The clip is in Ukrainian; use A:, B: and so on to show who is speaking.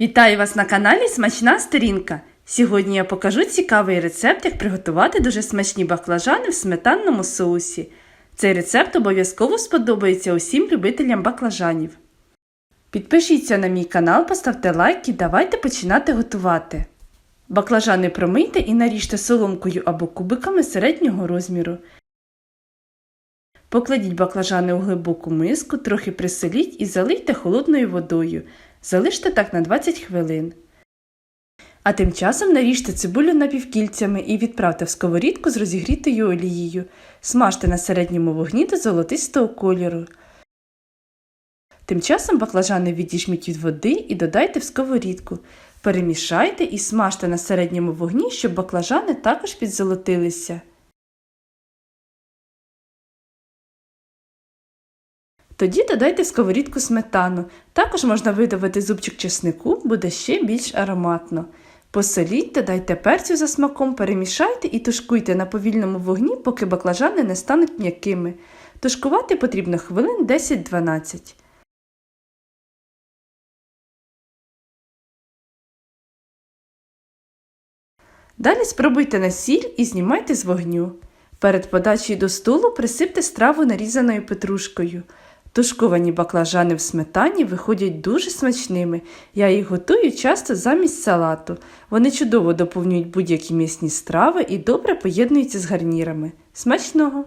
A: Вітаю вас на каналі Смачна Сторінка. Сьогодні я покажу цікавий рецепт, як приготувати дуже смачні баклажани в сметанному соусі. Цей рецепт обов'язково сподобається усім любителям баклажанів. Підпишіться на мій канал, поставте лайк і давайте починати готувати. Баклажани промийте і наріжте соломкою або кубиками середнього розміру. Покладіть баклажани у глибоку миску, трохи присоліть і залийте холодною водою. Залиште так на 20 хвилин. А тим часом наріжте цибулю напівкільцями і відправте в сковорідку з розігрітою олією. Смажте на середньому вогні до золотистого кольору. Тим часом баклажани відіжміть від води і додайте в сковорідку. Перемішайте і смажте на середньому вогні, щоб баклажани також підзолотилися. Тоді додайте в сковорідку сметану. Також можна видавити зубчик чеснику, буде ще більш ароматно. Посоліть, додайте перцю за смаком, перемішайте і тушкуйте на повільному вогні, поки баклажани не стануть м'якими. Тушкувати потрібно хвилин 10-12. Далі спробуйте на сіль і знімайте з вогню. Перед подачею до столу присипте страву нарізаною петрушкою. Тушковані баклажани в сметані виходять дуже смачними. Я їх готую часто замість салату. Вони чудово доповнюють будь-які м'ясні страви і добре поєднуються з гарнірами. Смачного!